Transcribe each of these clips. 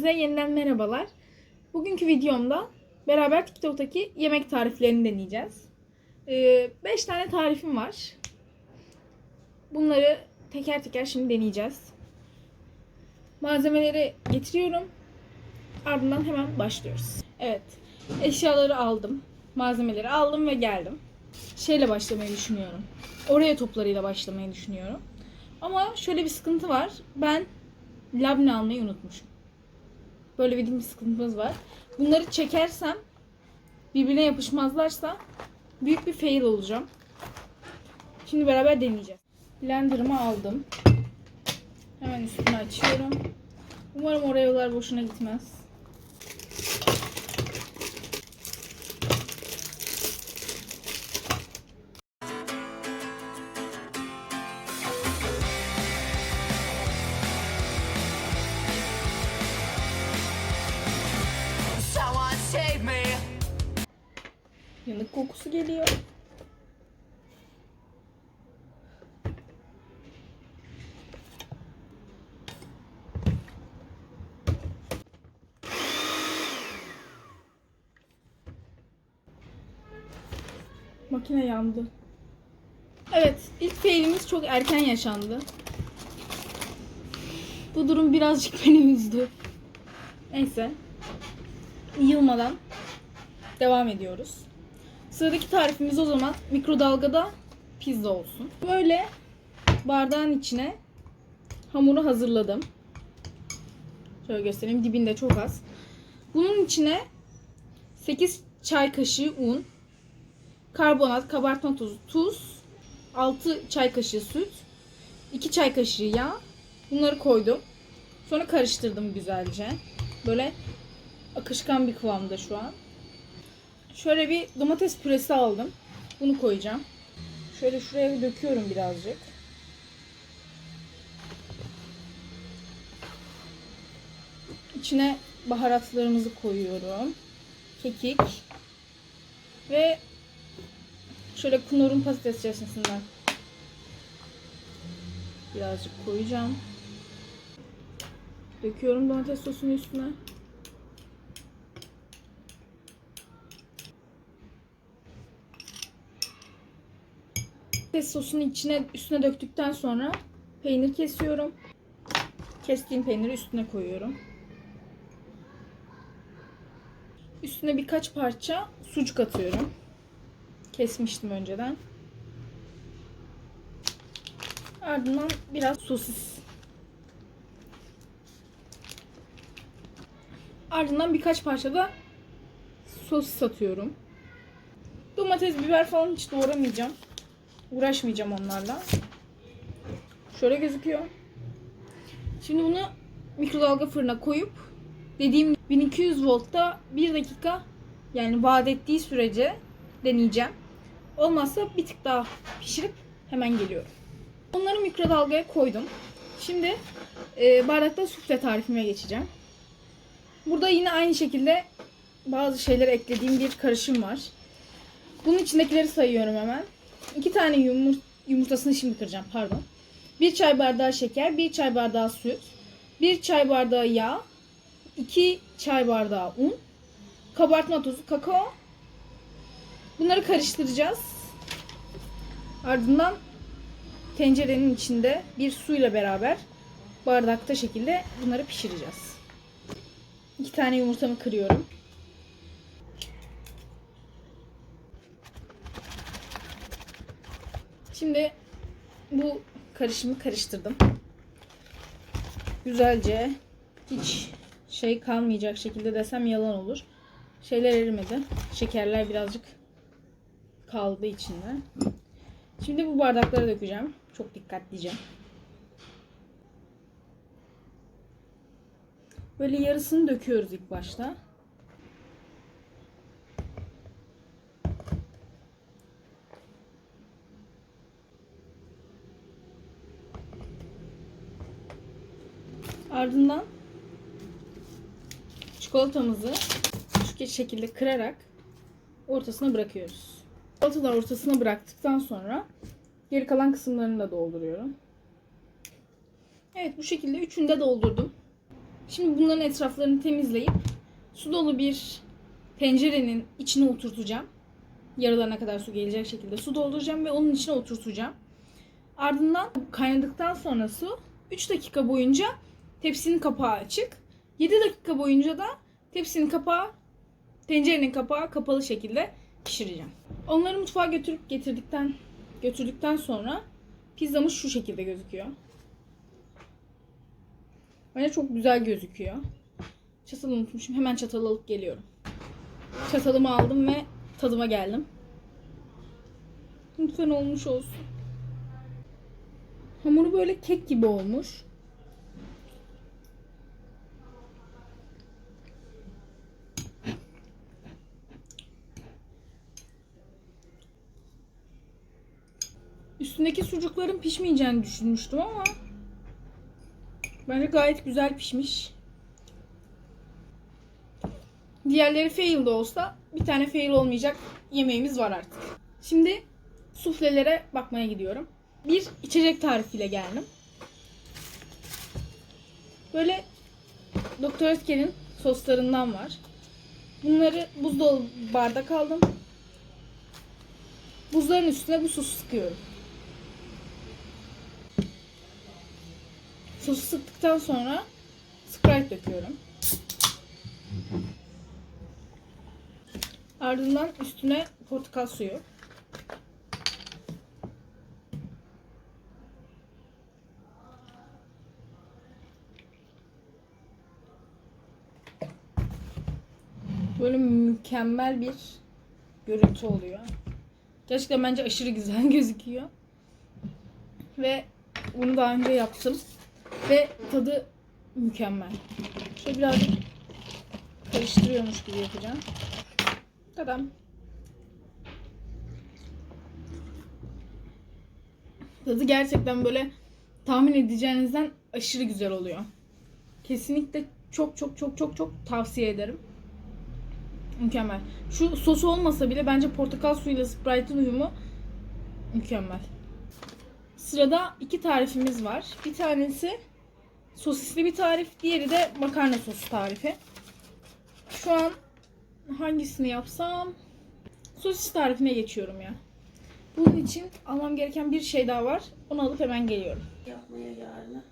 Hepinize yeniden merhabalar. Bugünkü videomda beraber TikTok'taki yemek tariflerini deneyeceğiz. 5 tane tarifim var. Bunları teker teker şimdi deneyeceğiz. Malzemeleri getiriyorum. Ardından hemen başlıyoruz. Evet. Eşyaları aldım. Malzemeleri aldım ve geldim. Şeyle başlamayı düşünüyorum. Oraya toplarıyla başlamayı düşünüyorum. Ama şöyle bir sıkıntı var. Ben labne almayı unutmuşum. Böyle bir bir sıkıntımız var. Bunları çekersem birbirine yapışmazlarsa büyük bir fail olacağım. Şimdi beraber deneyeceğiz. Blender'ımı aldım. Hemen üstünü açıyorum. Umarım oraya boşuna gitmez. Kokusu geliyor. Makine yandı. Evet, ilk failimiz çok erken yaşandı. Bu durum birazcık beni üzdü. Neyse. Yılmadan devam ediyoruz. Sıradaki tarifimiz o zaman mikrodalgada pizza olsun. Böyle bardağın içine hamuru hazırladım. Şöyle göstereyim. Dibinde çok az. Bunun içine 8 çay kaşığı un, karbonat, kabartma tozu, tuz, 6 çay kaşığı süt, 2 çay kaşığı yağ. Bunları koydum. Sonra karıştırdım güzelce. Böyle akışkan bir kıvamda şu an. Şöyle bir domates püresi aldım. Bunu koyacağım. Şöyle şuraya döküyorum birazcık. İçine baharatlarımızı koyuyorum. Kekik. Ve şöyle kunurun patates çeşnisinden birazcık koyacağım. Döküyorum domates sosunu üstüne. Patates sosunu içine üstüne döktükten sonra peynir kesiyorum. Kestiğim peyniri üstüne koyuyorum. Üstüne birkaç parça sucuk atıyorum. Kesmiştim önceden. Ardından biraz sosis. Ardından birkaç parça da sosis atıyorum. Domates, biber falan hiç doğramayacağım. Uğraşmayacağım onlarla. Şöyle gözüküyor. Şimdi bunu mikrodalga fırına koyup dediğim 1200 voltta 1 dakika yani vaat ettiği sürece deneyeceğim. Olmazsa bir tık daha pişirip hemen geliyorum. Onları mikrodalgaya koydum. Şimdi e, bardakta sufle tarifime geçeceğim. Burada yine aynı şekilde bazı şeyler eklediğim bir karışım var. Bunun içindekileri sayıyorum hemen. 2 tane yumur yumurtasını şimdi kıracağım pardon. 1 çay bardağı şeker, 1 çay bardağı süt, 1 çay bardağı yağ, 2 çay bardağı un, kabartma tozu, kakao. Bunları karıştıracağız. Ardından tencerenin içinde bir suyla beraber bardakta şekilde bunları pişireceğiz. 2 tane yumurtamı kırıyorum. Şimdi bu karışımı karıştırdım. Güzelce hiç şey kalmayacak şekilde desem yalan olur. Şeyler erimedi. Şekerler birazcık kaldı içinde. Şimdi bu bardaklara dökeceğim. Çok dikkatlice. Böyle yarısını döküyoruz ilk başta. Ardından çikolatamızı şu şekilde kırarak ortasına bırakıyoruz. Çikolataları ortasına bıraktıktan sonra geri kalan kısımlarını da dolduruyorum. Evet bu şekilde üçünü de doldurdum. Şimdi bunların etraflarını temizleyip su dolu bir tencerenin içine oturtacağım. Yarılarına kadar su gelecek şekilde su dolduracağım ve onun içine oturtacağım. Ardından kaynadıktan sonra su 3 dakika boyunca tepsinin kapağı açık. 7 dakika boyunca da tepsinin kapağı, tencerenin kapağı kapalı şekilde pişireceğim. Onları mutfağa götürüp getirdikten götürdükten sonra pizzamız şu şekilde gözüküyor. Bence çok güzel gözüküyor. Çatalı unutmuşum. Hemen çatalı alıp geliyorum. Çatalımı aldım ve tadıma geldim. Lütfen olmuş olsun. Hamuru böyle kek gibi olmuş. Üstündeki sucukların pişmeyeceğini düşünmüştüm ama bence gayet güzel pişmiş. Diğerleri fail de olsa bir tane fail olmayacak yemeğimiz var artık. Şimdi suflelere bakmaya gidiyorum. Bir içecek tarifiyle geldim. Böyle Doktor Ötker'in soslarından var. Bunları buzdolabı bardak aldım. Buzların üstüne bu sosu sıkıyorum. Sosu sıktıktan sonra Sprite döküyorum. Ardından üstüne portakal suyu. Böyle mükemmel bir görüntü oluyor. Gerçekten bence aşırı güzel gözüküyor. Ve bunu daha önce yaptım. Ve tadı mükemmel. Şöyle birazcık karıştırıyormuş gibi yapacağım. Tadam. Tadı gerçekten böyle tahmin edeceğinizden aşırı güzel oluyor. Kesinlikle çok çok çok çok çok tavsiye ederim. Mükemmel. Şu sosu olmasa bile bence portakal suyuyla Sprite'ın uyumu mükemmel. Sırada iki tarifimiz var. Bir tanesi sosisli bir tarif, diğeri de makarna sosu tarifi. Şu an hangisini yapsam? Sosis tarifine geçiyorum ya. Bunun için almam gereken bir şey daha var. Onu alıp hemen geliyorum. yapmaya yarına.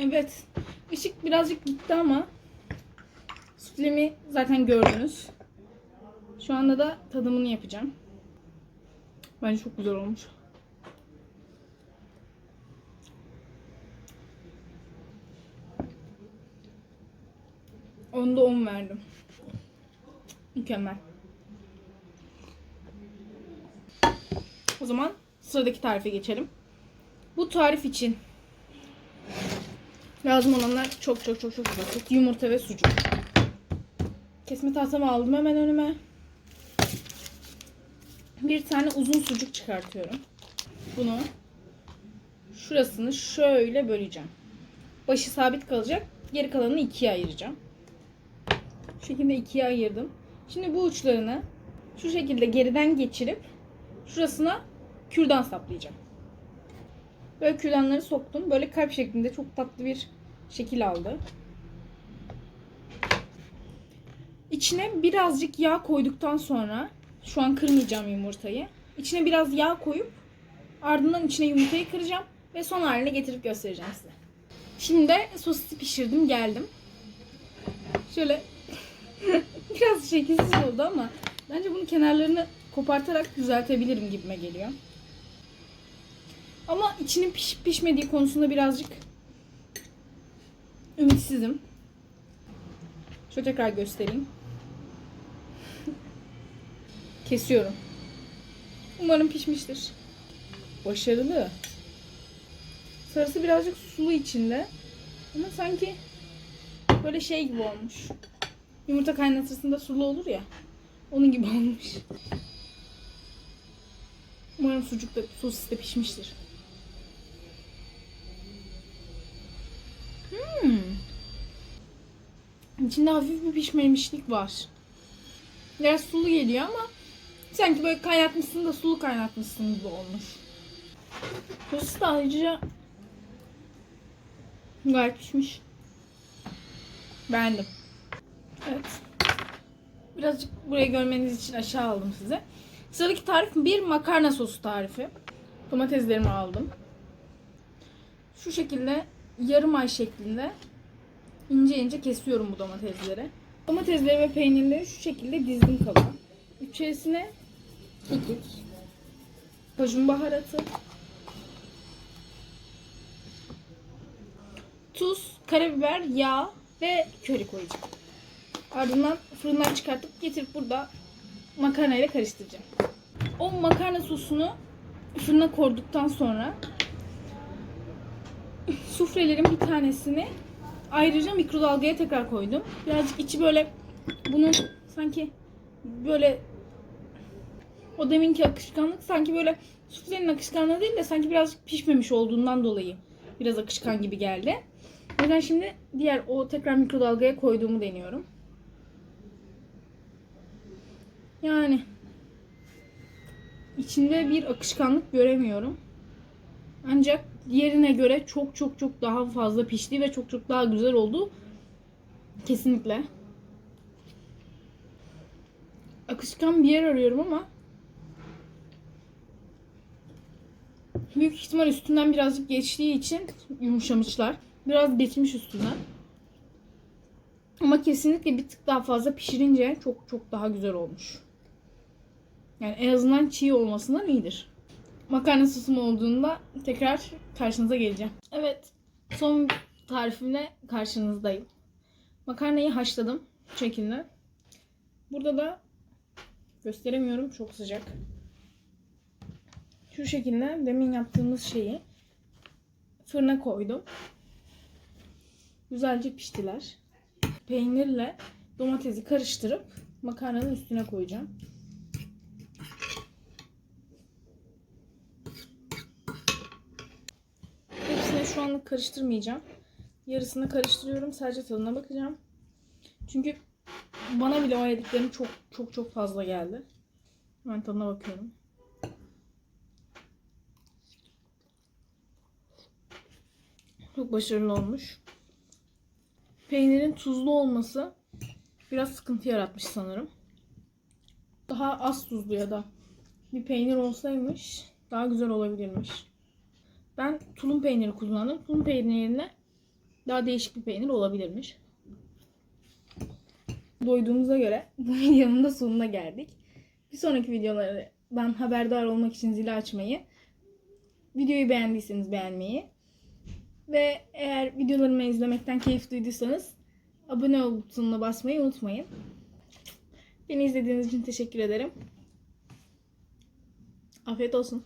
Evet. Işık birazcık gitti ama suflemi zaten gördünüz. Şu anda da tadımını yapacağım. Bence çok güzel olmuş. Onda 10 verdim. Mükemmel. O zaman sıradaki tarife geçelim. Bu tarif için Lazım olanlar çok çok çok çok basit. Yumurta ve sucuk. Kesme tahtamı aldım hemen önüme. Bir tane uzun sucuk çıkartıyorum. Bunu şurasını şöyle böleceğim. Başı sabit kalacak. Geri kalanını ikiye ayıracağım. Şu şekilde ikiye ayırdım. Şimdi bu uçlarını şu şekilde geriden geçirip şurasına kürdan saplayacağım. Böyle kürdanları soktum. Böyle kalp şeklinde çok tatlı bir şekil aldı. İçine birazcık yağ koyduktan sonra şu an kırmayacağım yumurtayı. İçine biraz yağ koyup ardından içine yumurtayı kıracağım ve son haline getirip göstereceğim size. Şimdi de sosisi pişirdim geldim. Şöyle biraz şekilsiz oldu ama bence bunun kenarlarını kopartarak düzeltebilirim gibime geliyor. Ama içinin pişip pişmediği konusunda birazcık ümitsizim. Şöyle tekrar göstereyim. Kesiyorum. Umarım pişmiştir. Başarılı. Sarısı birazcık sulu içinde. Ama sanki Böyle şey gibi olmuş. Yumurta kaynatırsında sulu olur ya. Onun gibi olmuş. Umarım sucuk da sosis de pişmiştir. İçinde hafif bir pişmemişlik var. Biraz sulu geliyor ama sanki böyle kaynatmışsın da sulu kaynatmışsın gibi olmuş. Sosis de ayrıca gayet pişmiş. Beğendim. Evet. Birazcık burayı görmeniz için aşağı aldım size. Sıradaki tarif bir makarna sosu tarifi. Domateslerimi aldım. Şu şekilde yarım ay şeklinde ince ince kesiyorum bu domatesleri. Domatesleri ve peynirleri şu şekilde dizdim kaba. İçerisine kekik, kajun baharatı, tuz, karabiber, yağ ve köri koyacağım. Ardından fırından çıkartıp getirip burada makarna ile karıştıracağım. O makarna sosunu fırına koyduktan sonra sufrelerin bir tanesini ayrıca mikrodalgaya tekrar koydum. Birazcık içi böyle bunun sanki böyle o deminki akışkanlık sanki böyle suflenin akışkanlığı değil de sanki birazcık pişmemiş olduğundan dolayı biraz akışkan gibi geldi. O yüzden şimdi diğer o tekrar mikrodalgaya koyduğumu deniyorum. Yani içinde bir akışkanlık göremiyorum. Ancak diğerine göre çok çok çok daha fazla pişti ve çok çok daha güzel oldu. Kesinlikle. Akışkan bir yer arıyorum ama büyük ihtimal üstünden birazcık geçtiği için yumuşamışlar. Biraz geçmiş üstünden. Ama kesinlikle bir tık daha fazla pişirince çok çok daha güzel olmuş. Yani en azından çiğ olmasından iyidir. Makarna sosum olduğunda tekrar karşınıza geleceğim. Evet, son tarifimle karşınızdayım. Makarnayı haşladım şekilde. Burada da gösteremiyorum çok sıcak. Şu şekilde demin yaptığımız şeyi fırına koydum. Güzelce piştiler. Peynirle domatesi karıştırıp makarnanın üstüne koyacağım. Şu anlık karıştırmayacağım. Yarısını karıştırıyorum. Sadece tadına bakacağım. Çünkü bana bile o yediklerim çok çok çok fazla geldi. Hemen tadına bakıyorum. Çok başarılı olmuş. Peynirin tuzlu olması biraz sıkıntı yaratmış sanırım. Daha az tuzlu ya da bir peynir olsaymış daha güzel olabilirmiş. Ben tulum peyniri kullandım. Tulum peyniri yerine daha değişik bir peynir olabilirmiş. Doyduğumuza göre bu videonun da sonuna geldik. Bir sonraki videolardan haberdar olmak için zili açmayı, videoyu beğendiyseniz beğenmeyi ve eğer videolarımı izlemekten keyif duyduysanız abone ol butonuna basmayı unutmayın. Beni izlediğiniz için teşekkür ederim. Afiyet olsun.